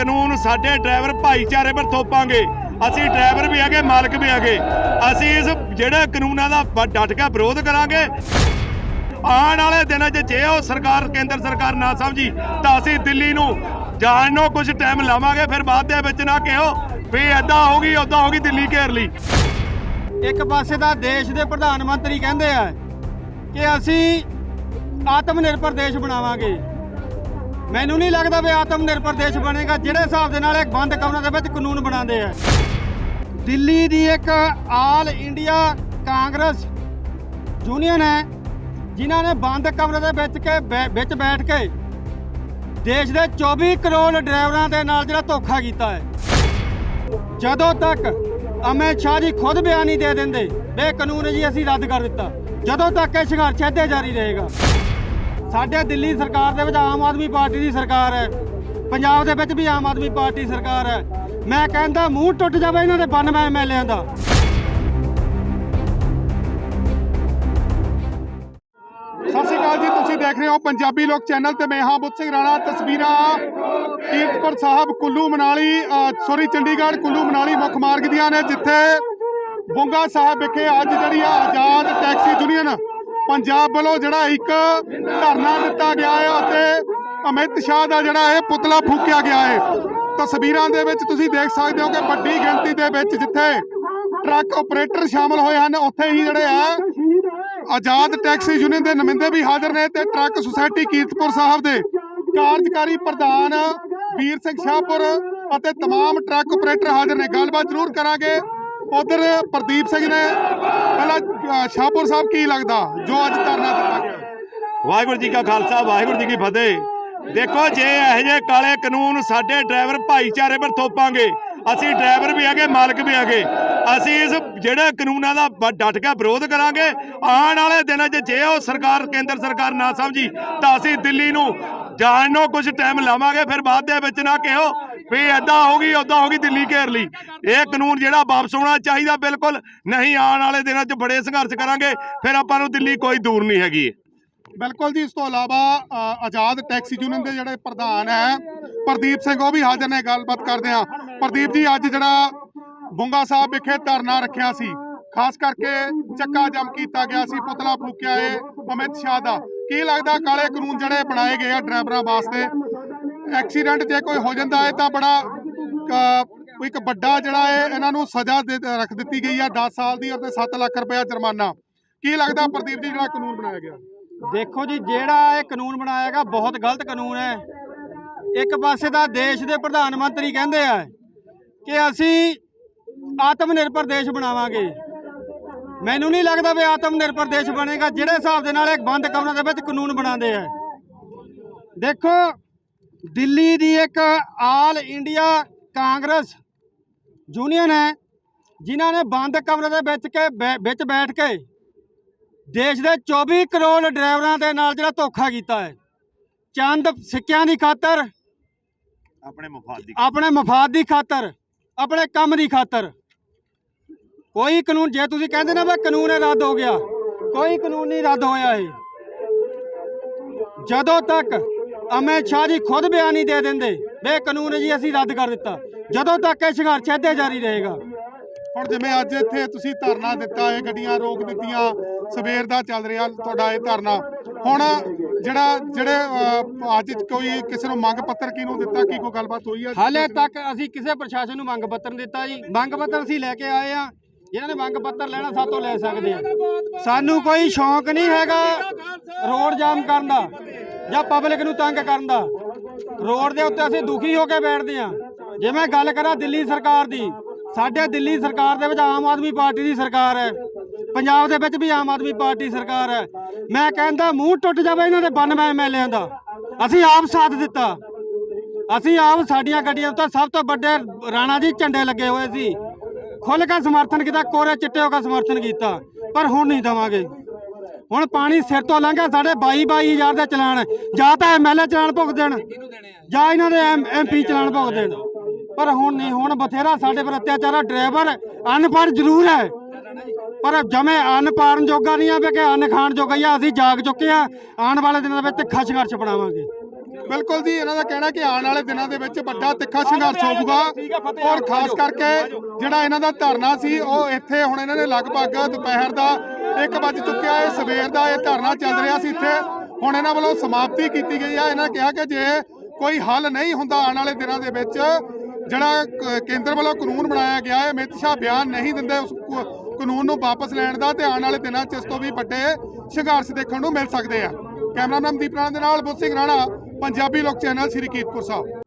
ਕਾਲੇ ਕਾਨੂੰਨ ਸਾਡੇ ਡਰਾਈਵਰ ਭਾਈਚਾਰੇ ਪਰ ਥੋਪਾਂਗੇ। ਅਸੀਂ ਡਰਾਈਵਰ ਵੀ ਹੈਗੇ, ਮਾਲਕ ਵੀ ਹੈਗੇ। ਅਸੀਂ ਇਸ ਜਿਹੜੇ ਕਾਨੂੰਨਾਂ ਦਾ ਬ- ਡਟ ਕੇ ਵਿਰੋਧ ਕਰਾਂਗੇ। ਆਉਣ ਵਾਲੇ ਦਿਨਾਂ 'ਚ ਜੇ ਉਹ ਸਰਕਾਰ, ਕੇਂਦਰ ਸਰਕਾਰ ਨਾ ਸਮਝੀ, ਤਾਂ ਅਸੀਂ ਦਿੱਲੀ ਨੂੰ ਜਾਣ ਨੂੰ ਕੁਝ ਟਾਈਮ ਲਾਵਾਂਗੇ, ਫਿਰ ਬਾਅਦ ਦੇ ਵਿੱਚ ਨਾ ਕਿਹੋ। ਵੀ ਐਦਾਂ ਹੋਗੀ ਉਦਾਂ ਹੋਗੀ ਦਿੱਲੀ ਘੇਰ ਲਈ। ਇੱਕ ਪਾਸੇ ਦਾ ਦੇਸ਼ ਦੇ ਪ੍ਰਧਾਨ ਮੰਤਰੀ ਕਹਿੰਦੇ ਆ ਕਿ ਅਸੀਂ ਆਤਮ ਨਿਰਭਰ ਦੇਸ਼ ਬਣਾਵਾਂਗੇ। ਮੈਨੂੰ ਨਹੀਂ ਲੱਗਦਾ ਵੀ ਆਤਮ ਨਿਰਭਰ ਦੇਸ਼ ਬਣੇਗਾ, ਜਿਹੜੇ ਹਿਸਾਬ ਦੇ ਨਾਲ ਇਹ ਬੰਦ ਕਮਰਿਆਂ ਦੇ ਵਿੱਚ ਕਾਨੂੰਨ ਬਣਾਉਂਦੇ ਆ। ਦਿੱਲੀ ਦੀ ਇੱਕ ਆਲ ਇੰਡੀਆ ਕਾਂਗਰਸ ਯੂਨੀਅਨ ਹੈ, ਜਿਨ੍ਹਾਂ ਨੇ ਬੰਦ ਕਮਰੇ ਦੇ ਵਿੱਚ ਕੇ ਬੈ- ਵਿੱਚ ਬੈਠ ਕੇ ਦੇਸ਼ ਦੇ 24 ਕਰੋੜ ਡਰਾਈਵਰਾਂ ਦੇ ਨਾਲ ਜਿਹੜਾ ਧੋਖਾ ਕੀਤਾ ਹੈ। ਜਦੋਂ ਤੱਕ ਅਮਿਤ ਸ਼ਾਹ ਜੀ ਖੁਦ ਬਿਆਨ ਨਹੀਂ ਦੇ ਦਿੰਦੇ ਵੀ ਕਾਨੂੰਨ ਜੀ ਅਸੀਂ ਰੱਦ ਕਰ ਦਿੱਤਾ। ਜਦੋਂ ਤੱਕ ਇਹ ਸੰਘਰਸ਼ ਇੱਥੇ ਜਾਰੀ ਰਹੇਗਾ। ਸਾਡੇ ਦਿੱਲੀ ਸਰਕਾਰ ਦੇ ਵਿੱਚ ਆਮ ਆਦਮੀ ਪਾਰਟੀ ਦੀ ਸਰਕਾਰ ਹੈ। ਪੰਜਾਬ ਦੇ ਵਿੱਚ ਵੀ ਆਮ ਆਦਮੀ ਪਾਰਟੀ ਸਰਕਾਰ ਹੈ। ਮੈਂ ਕਹਿੰਦਾ ਮੂੰਹ ਟੁੱਟ ਜਾਵੇ ਇਹਨਾਂ ਦੇ 92 ਐਮਐਲਏਆਂ ਦਾ। ਸਤਿ ਸ਼੍ਰੀ ਅਕਾਲ ਜੀ, ਤੁਸੀਂ ਦੇਖ ਰਹੇ ਹੋ ਪੰਜਾਬੀ ਲੋਕ ਚੈਨਲ ਤੇ ਮੈਂ ਹਾਂ ਬੁੱਧ ਸਿੰਘ ਰਾਣਾ। ਤਸਵੀਰਾਂ ਕੀਰਤਪੁਰ ਸਾਹਿਬ ਕੁੱਲੂ ਮਨਾਲੀ ਸੌਰੀ ਚੰਡੀਗੜ੍ਹ ਕੁੱਲੂ ਮਨਾਲੀ ਮੁੱਖ ਮਾਰਗ ਦੀਆਂ ਨੇ, ਜਿੱਥੇ ਬੁੰਗਾ ਸਾਹਿਬ ਵਿਖੇ ਅੱਜ ਜਿਹੜੀ ਆ ਆਜ਼ਾਦ ਟੈਕਸੀ ਯੂਨੀਅਨ ਪੰਜਾਬ ਵੱਲੋਂ ਜਿਹੜਾ ਇੱਕ ਧਰਨਾ ਦਿੱਤਾ ਗਿਆ ਹੈ ਅਤੇ ਅਮਿਤ ਸ਼ਾਹ ਦਾ ਜਿਹੜਾ ਇਹ ਪੁਤਲਾ ਫੂਕਿਆ ਗਿਆ ਹੈ ਤਸਵੀਰਾਂ ਦੇ ਵਿੱਚ ਤੁਸੀਂ ਦੇਖ ਸਕਦੇ ਹੋ ਕਿ ਵੱਡੀ ਗਿਣਤੀ ਦੇ ਵਿੱਚ ਜਿੱਥੇ ਟਰੱਕ ਆਪਰੇਟਰ ਸ਼ਾਮਲ ਹੋਏ ਹਨ ਉੱਥੇ ਹੀ ਜਿਹੜੇ ਆ ਆਜ਼ਾਦ ਟੈਕਸੀ ਯੂਨੀਅਨ ਦੇ ਨੁਮਾਇੰਦੇ ਵੀ ਹਾਜ਼ਰ ਨੇ ਤੇ ਟਰੱਕ ਸੁਸਾਇਟੀ ਕੀਰਤਪੁਰ ਸਾਹਿਬ ਦੇ ਕਾਰਜਕਾਰੀ ਪ੍ਰਧਾਨ ਵੀਰ ਸਿੰਘ ਸ਼ਾਹਪੁਰ ਅਤੇ तमाम ਟਰੱਕ ਆਪਰੇਟਰ ਹਾਜ਼ਰ ਨੇ ਗੱਲਬਾਤ ਜ਼ਰੂਰ ਕਰਾਂਗੇ ਉਧਰ ਪ੍ਰਦੀਪ ਸਿੰਘ ਨੇ ਪਹਿਲਾਂ ਅ, ਸ਼ਾਹਪੁਰ ਸਾਹਿਬ ਕੀ ਲੱਗਦਾ? ਜੋ ਅੱਜ ਧਰਨਾ ਦਿੱਤਾ ਗਿਆ। ਵਾਹਿਗੁਰੂ ਜੀ ਕਾ ਖਾਲਸਾ, ਵਾਹਿਗੁਰੂ ਜੀ ਕੀ ਫਤਿਹ। ਦੇਖੋ, ਜੇ ਇਹੋ ਜਿਹੇ ਕਾਲੇ ਕਾਨੂੰਨ ਸਾਡੇ ਡਰਾਈਵਰ ਭਾਈਚਾਰੇ ਪਰ ਥੋਪਾਂਗੇ, ਅਸੀਂ ਡਰਾਈਵਰ ਵੀ ਹੈਗੇ, ਮਾਲਕ ਵੀ ਹੈਗੇ, ਅਸੀਂ ਇਸ ਜਿਹੜੇ ਕਾਨੂੰਨਾਂ ਦਾ ਬ- ਡਟ ਕੇ ਵਿਰੋਧ ਕਰਾਂਗੇ, ਆਉਣ ਵਾਲੇ ਦਿਨਾਂ 'ਚ ਜੇ ਉਹ ਸਰਕਾਰ, ਕੇਂਦਰ ਸਰਕਾਰ ਨਾ ਸਮਝੀ, ਤਾਂ ਅਸੀਂ ਦਿੱਲੀ ਨੂੰ ਜਾਣ ਨੂੰ ਕੁਝ ਟਾਈਮ ਲਾਵਾਂਗੇ, ਫਿਰ ਬਾਅਦ ਦੇ ਵਿੱਚ ਨਾ ਕਿਹੋ ਵੀ ਐਦਾਂ ਹੋਗੀ ਉਦਾਂ ਗਈ ਦਿੱਲੀ ਘੇਰ ਲਈ। ਇਹ ਕਾਨੂੰਨ ਜਿਹੜਾ ਵਾਪਸ ਹੋਣਾ ਚਾਹੀਦਾ ਬਿਲਕੁਲ, ਨਹੀਂ ਆਉਣ ਵਾਲੇ ਦਿਨਾਂ 'ਚ ਬੜੇ ਸੰਘਰਸ਼ ਕਰਾਂਗੇ, ਫਿਰ ਆਪਾਂ ਨੂੰ ਦਿੱਲੀ ਕੋਈ ਦੂਰ ਨਹੀਂ ਹੈਗੀ। ਬਿਲਕੁਲ ਜੀ, ਇਸ ਤੋਂ ਇਲਾਵਾ ਆਜ਼ਾਦ ਟੈਕਸੀ ਯੂਨੀਅਨ ਦੇ ਜਿਹੜੇ ਪ੍ਰਧਾਨ ਹੈ, ਪ੍ਰਦੀਪ ਸਿੰਘ, ਉਹ ਵੀ ਹਾਜ਼ਰ ਨੇ, ਗੱਲਬਾਤ ਕਰਦੇ ਆ ਪ੍ਰਦੀਪ ਜੀ, ਅੱਜ ਜਿਹੜਾ ਬੁੰਗਾ ਸਾਹਿਬ ਵਿਖੇ ਧਰਨਾ ਰੱਖਿਆ ਸੀ, ਖਾਸ ਕਰਕੇ ਚੱਕਾ ਜਮ ਕੀਤਾ ਗਿਆ ਸੀ, ਪੁਤਲਾ ਫੂਕਿਆ ਏ ਅਮਿਤ ਸ਼ਾਹ ਦਾ। ਕੀ ਲੱਗਦਾ, ਕਾਲੇ ਕਾਨੂੰਨ ਜਿਹੜੇ ਬਣਾਏ ਗਏ ਆ ਡਰਾਈਵਰਾਂ ਵਾਸਤੇ? ਐਕਸੀਡੈਂਟ ਜੇ ਕੋਈ ਹੋ ਜਾਂਦਾ ਹੈ ਤਾਂ ਬੜਾ ਇੱਕ ਵੱਡਾ ਜਿਹੜਾ ਹੈ, ਇਹਨਾਂ ਨੂੰ ਸਜ਼ਾ ਦੇ, ਰੱਖ ਦਿੱਤੀ ਗਈ ਹੈ 10 ਸਾਲ ਦੀ ਅਤੇ 7 ਲੱਖ ਰੁਪਏ ਜੁਰਮਾਨਾ। ਕੀ ਲੱਗਦਾ ਪ੍ਰਦੀਪ ਜੀ ਜਿਹੜਾ ਕਾਨੂੰਨ ਬਣਾਇਆ ਗਿਆ? ਦੇਖੋ ਜੀ, ਜਿਹੜਾ ਇਹ ਕਾਨੂੰਨ ਬਣਾਇਆ ਗਿਆ, ਬਹੁਤ ਗਲਤ ਕਾਨੂੰਨ ਹੈ। ਇੱਕ ਪਾਸੇ ਦਾ ਦੇਸ਼ ਦੇ ਪ੍ਰਧਾਨ ਮੰਤਰੀ ਕਹਿੰਦੇ ਆ ਕਿ ਅਸੀਂ ਆਤਮ ਨਿਰਭਰ ਦੇਸ਼ ਬਣਾਵਾਂਗੇ। ਮੈਨੂੰ ਨਹੀਂ ਲੱਗਦਾ ਵੀ ਆਤਮ ਨਿਰਭਰ ਦੇਸ਼ ਬਣੇਗਾ, ਜਿਹੜੇ ਹਿਸਾਬ ਦੇ ਨਾਲ ਇਹ ਬੰਦ ਕਮਰਿਆਂ ਦੇ ਵਿੱਚ ਕਾਨੂੰਨ ਬਣਾਉਂਦੇ ਆ। ਦੇਖੋ ਦਿੱਲੀ ਦੀ ਇੱਕ ਆਲ ਇੰਡੀਆ ਕਾਂਗਰਸ ਯੂਨੀਅਨ ਹੈ ਜਿਨ੍ਹਾਂ ਨੇ ਬੰਦ ਕਮਰੇ ਦੇ ਵਿੱਚ ਕੇ ਵਿੱਚ ਬੈਠ ਕੇ ਦੇਸ਼ ਦੇ 24 ਕਰੋੜ ਡਰਾਈਵਰਾਂ ਦੇ ਨਾਲ ਜਿਹੜਾ ਧੋਖਾ ਕੀਤਾ ਹੈ। ਚੰਦ ਸਿੱਕਿਆਂ ਦੀ ਖਾਤਰ ਆਪਣੇ ਮਫਾਦ ਦੀ ਆਪਣੇ ਮਫਾਦ ਦੀ ਖਾਤਰ ਆਪਣੇ ਕੰਮ ਦੀ ਖਾਤਰ। ਕੋਈ ਕਾਨੂੰਨ ਜੇ ਤੁਸੀਂ ਕਹਿੰਦੇ ਨਾ ਵੀ ਕਾਨੂੰਨ ਰੱਦ ਹੋ ਗਿਆ ਕੋਈ ਕਾਨੂੰਨ ਨਹੀਂ ਰੱਦ ਹੋਇਆ ਇਹ। ਜਦੋਂ ਤੱਕ ਅਮਿਤ ਸ਼ਾਹ ਜੀ ਖੁਦ ਬਿਆਨ ਦੇ ਦਿੰਦੇ। ਇਹ ਕਾਨੂੰਨ ਜੀ ਅਸੀਂ ਰੱਦ ਕਰ ਦਿੱਤਾ। ਜਦੋਂ ਤੱਕ ਇਹ ਸੰਘਰਸ਼ ਇੱਥੇ ਜਾਰੀ ਰਹੇਗਾ। ਹੁਣ ਜਿਵੇਂ ਅੱਜ ਇੱਥੇ ਤੁਸੀਂ ਧਰਨਾ ਦਿੱਤਾ ਹੈ ਗੱਡੀਆਂ ਰੋਕ ਦਿੱਤੀਆਂ ਸਵੇਰ ਦਾ ਚੱਲ ਰਿਹਾ ਤੁਹਾਡਾ ਇਹ ਧਰਨਾ। ਹੁਣ ਜਿਹੜਾ ਜਿਹੜੇ ਅੱਜ ਕੋਈ ਕਿਸੇ ਨੂੰ ਮੰਗ ਪੱਤਰ ਕਿਹਨੂੰ ਦਿੱਤਾ ਕੀ ਕੋਈ ਗੱਲਬਾਤ ਹੋਈ ਹੈ ਹਾਲੇ ਤੱਕ ਅਸੀਂ ਕਿਸੇ ਪ੍ਰਸ਼ਾਸਨ ਨੂੰ ਮੰਗ ਪੱਤਰ ਦਿੱਤਾ ਜੀ। ਮੰਗ ਪੱਤਰ ਅਸੀਂ ਲੈ ਕੇ ਆਏ ਆ। ਜਿਹਨਾਂ ਨੇ ਮੰਗ ਪੱਤਰ ਲੈਣਾ ਸਾਤੋਂ ਲੈ ਸਕਦੇ ਆ। ਸਾਨੂੰ ਕੋਈ ਸ਼ੌਂਕ ਨਹੀਂ ਹੈਗਾ ਰੋਡ ਜਾਮ ਕਰਨ ਦਾ। ਜਾਂ ਪਬਲਿਕ ਨੂੰ ਤੰਗ ਕਰਨ ਦਾ। ਰੋਡ ਦੇ ਉੱਤੇ ਅਸੀਂ ਦੁਖੀ ਹੋ ਕੇ ਬੈਠਦੇ ਆ ਜੇ ਮੈਂ ਗੱਲ ਕਰਾਂ ਦਿੱਲੀ ਸਰਕਾਰ ਦੀ, ਸਾਡੇ ਦਿੱਲੀ ਸਰਕਾਰ ਦੇ ਵਿੱਚ ਆਮ ਆਦਮੀ ਪਾਰਟੀ ਦੀ ਸਰਕਾਰ ਹੈ। ਪੰਜਾਬ ਦੇ ਵਿੱਚ ਵੀ ਆਮ ਆਦਮੀ ਪਾਰਟੀ ਸਰਕਾਰ ਹੈ। ਮੈਂ ਕਹਿੰਦਾ ਮੂੰਹ ਟੁੱਟ ਜਾਵੇ ਇਹਨਾਂ ਦੇ 92 ਐਮਐਲਏਆਂ ਦਾ। ਅਸੀਂ ਆਪ ਸਾਥ ਦਿੱਤਾ। ਅਸੀਂ ਆਪ ਸਾਡੀਆਂ ਗੱਡੀਆਂ ਉੱਤੇ ਸਭ ਤੋਂ ਵੱਡੇ ਰਾਣਾ ਜੀ ਝੰਡੇ ਲੱਗੇ ਹੋਏ ਸੀ। ਖੁੱਲ੍ਹ ਕੇ ਸਮਰਥਨ ਕੀਤਾ, ਕੋਰੇ ਚਿੱਟੇ ਹੋ ਕੇ ਸਮਰਥਨ ਕੀਤਾ। ਪਰ ਹੁਣ ਨਹੀਂ ਦਵਾਂਗੇ। ਹੁਣ ਪਾਣੀ ਸਿਰ ਤੋਂ ਲੰਘਿਆ ਸਾਡੇ 22 22000 ਦੇ ਚਲਾਨ। ਜਾਂ ਤਾਂ ਐਮਐਲਏ ਚਲਾਨ ਭੁਗਤ ਦੇਣ ਜਾਂ ਇਹਨਾਂ ਦੇ ਐਮਪੀ ਚਲਾਨ ਭੁਗਤ ਦੇਣ। ਪਰ ਹੁਣ ਨਹੀਂ ਹੁਣ ਬਥੇਰਾ ਸਾਡੇ ਪਰ ਅਤਿਆਚਾਰ ਡਰਾਈਵਰ ਅਨਪੜ੍ਹ ਜ਼ਰੂਰ ਹੈ। ਪਰ ਜਮੇ ਅੰਨ ਪਾਰਨ ਜੋਗਾ ਨਹੀਂ ਆ ਵੀ ਕਿ ਅੰਨ ਖਾਣ ਜੋਗਾ ਹੀ ਆ। ਅਸੀਂ ਜਾਗ ਚੁੱਕੇ ਆ। ਆਉਣ ਵਾਲੇ ਦਿਨਾਂ ਦੇ ਵਿੱਚ ਤਿੱਖਾ ਸੰਘਰਸ਼ ਬਣਾਵਾਂਗੇ। ਬਿਲਕੁਲ ਜੀ ਇਹਨਾਂ ਦਾ ਕਹਿਣਾ ਕਿ ਆਉਣ ਵਾਲੇ ਦਿਨਾਂ ਦੇ ਵਿੱਚ ਵੱਡਾ ਤਿੱਖਾ ਸੰਘਰਸ਼ ਹੋਊਗਾ। ਔਰ ਖਾਸ ਕਰਕੇ ਜਿਹੜਾ ਇਹਨਾਂ ਦਾ ਧਰਨਾ ਸੀ ਉਹ ਇੱਥੇ ਹੁਣ ਇਹਨਾਂ ਨੇ ਲਗਭਗ ਦੁਪਹਿਰ ਦਾ 1 ਵੱਜ ਚੁੱਕਿਆ ਹੈ। ਸਵੇਰ ਦਾ ਇਹ ਧਰਨਾ ਚੱਲ ਰਿਹਾ ਸੀ ਇੱਥੇ। ਹੁਣ ਇਹਨਾਂ ਵੱਲੋਂ ਸਮਾਪਤੀ ਕੀਤੀ ਗਈ ਹੈ। ਇਹਨਾਂ ਕਿਹਾ ਕਿ ਜੇ ਕੋਈ ਹੱਲ ਨਹੀਂ ਹੁੰਦਾ ਆਉਣ ਵਾਲੇ ਦਿਨਾਂ ਦੇ ਵਿੱਚ, ਜਿਹੜਾ ਕੇਂਦਰ ਵੱਲੋਂ ਕਾਨੂੰਨ ਬਣਾਇਆ ਗਿਆ ਹੈ, ਅਮਿਤ ਸ਼ਾਹ ਬਿਆਨ ਨਹੀਂ ਦਿੰਦੇ ਉਸ ਕਾਨੂੰਨ ਨੂੰ ਵਾਪਸ ਲੈਣ ਦਾ ਤੇ ਆਉਣ ਵਾਲੇ ਦਿਨਾਂ 'ਚ ਇਸ ਤੋਂ ਵੀ ਵੱਡੇ ਸੰਘਰਸ਼ ਦੇਖਣ ਨੂੰ ਮਿਲ ਸਕਦੇ ਆ। ਕੈਮਰਾਮੈਨ ਦੀਪ ਰਾਣਾ ਦੇ ਨਾਲ ਬੁੱਧ ਸਿੰਘ ਰਾਣਾ, ਪੰਜਾਬੀ ਲੋਕ ਚੈਨਲ ਸ੍ਰੀ ਕੀਰਤਪੁਰ ਸਾਹਿਬ।